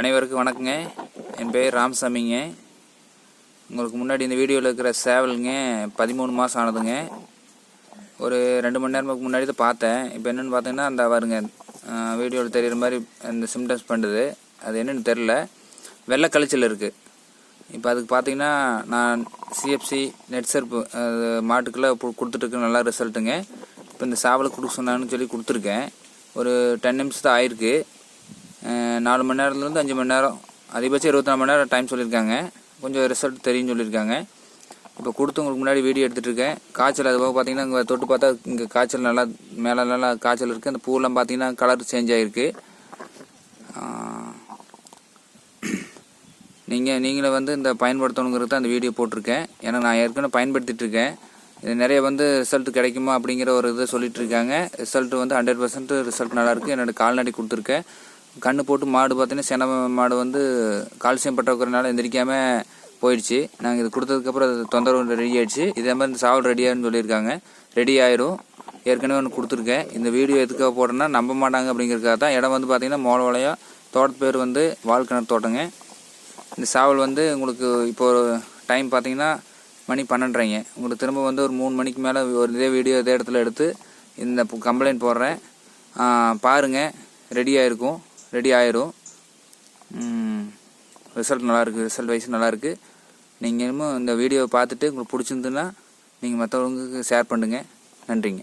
அனைவருக்கும் வணக்கங்க. என் பேர் ராமசாமிங்க. உங்களுக்கு முன்னாடி இந்த வீடியோவில் இருக்கிற சேவலுங்க பதிமூணு மாதம் ஆனதுங்க. ஒரு ரெண்டு மணி நேரமுக்கு முன்னாடி தான் பார்த்தேன். இப்போ என்னென்னு பார்த்தீங்கன்னா அந்த வருங்க வீடியோவில் தெரிகிற மாதிரி அந்த சிம்டம்ஸ் பண்ணுது. அது என்னென்னு தெரில வெள்ளை கழிச்சல் இருக்குது இப்போ அதுக்கு பார்த்தீங்கன்னா நான் சிஎஃப்சி நெட் செருப்பு அது மாட்டுக்குள்ளே கொடுத்துட்டு நல்லா ரிசல்ட்டுங்க இப்போ இந்த சேவலுக்கு கொடுக்க சொன்னான்னு சொல்லி கொடுத்துருக்கேன். ஒரு டென் நிமிஷம் தான் ஆயிருக்கு. நாலு மணி நேரத்துலேருந்து அஞ்சு மணி நேரம் அதிகபட்சம் இருபத்தி நாலு மணி நேரம் டைம் சொல்லியிருக்காங்க. கொஞ்சம் ரிசல்ட் தெரியும்னு சொல்லியிருக்காங்க. இப்போ கொடுத்து உங்களுக்கு முன்னாடி வீடியோ எடுத்துகிட்டு இருக்கேன். காய்ச்சல் அது போக பார்த்தீங்கன்னா இங்கே தொட்டு பார்த்தா இங்கே காய்ச்சல் நல்லா மேலே நல்லா காய்ச்சல் இருக்குது அந்த பூவெல்லாம் பார்த்தீங்கன்னா கலர் சேஞ்ச் ஆகிருக்கு நீங்கள் நீங்களே வந்து இந்த பயன்படுத்தணுங்கிறது தான் அந்த வீடியோ போட்டிருக்கேன். ஏன்னா நான் ஏற்கனவே பயன்படுத்திட்டு இருக்கேன். இது நிறைய வந்து ரிசல்ட் கிடைக்குமா அப்படிங்கிற ஒரு இதை சொல்லிகிட்ருக்காங்க ரிசல்ட்டு ரிசல்ட் வந்து ஹண்ட்ரட் பர்சன்ட் ரிசல்ட் நல்லாயிருக்கு என்னோட கால்நடை கொடுத்துருக்கேன். கண்ணு போட்டு மாடு பார்த்தீங்கன்னா சென மாடு வந்து கால்சியம் பற்றாக்குறனால எந்திரிக்காமல் போயிடுச்சு. நாங்கள் இது கொடுத்ததுக்கப்புறம் அது தொந்தரவு ரெடி ஆகிடுச்சு இதே மாதிரி இந்த சாவல் ரெடி சொல்லியிருக்காங்க. ரெடி ஆயிரும். ஏற்கனவே ஒன்று கொடுத்துருக்கேன். இந்த வீடியோ எதுக்காக போடுறேன்னா நம்ப மாட்டாங்க அப்படிங்கிறதுக்காக தான். இடம் வந்து பார்த்தீங்கன்னா மோளவளையம் தோட்டத்து பேர் வந்து வாழ்கிணறு தோட்டங்க. இந்த சாவல் வந்து உங்களுக்கு இப்போ டைம் பார்த்தீங்கன்னா மணி பன்னெண்டுறீங்க உங்களுக்கு திரும்ப வந்து ஒரு மூணு மணிக்கு மேலே ஒரு இதே வீடியோ இதே இடத்துல எடுத்து இந்த கம்ப்ளைண்ட் போடுறேன். பாருங்கள் ரெடியாக இருக்கும் ரெடி ஆயிரும். ரிசல்ட் நல்லாயிருக்கு ரிசல்ட் வைஸ் நல்லாயிருக்கு. நீங்கள் இன்னமும் இந்த வீடியோவை பார்த்துட்டு உங்களுக்கு பிடிச்சிருந்துன்னா நீங்கள் மற்றவங்களுக்கு ஷேர் பண்ணுங்கள் நன்றிங்க.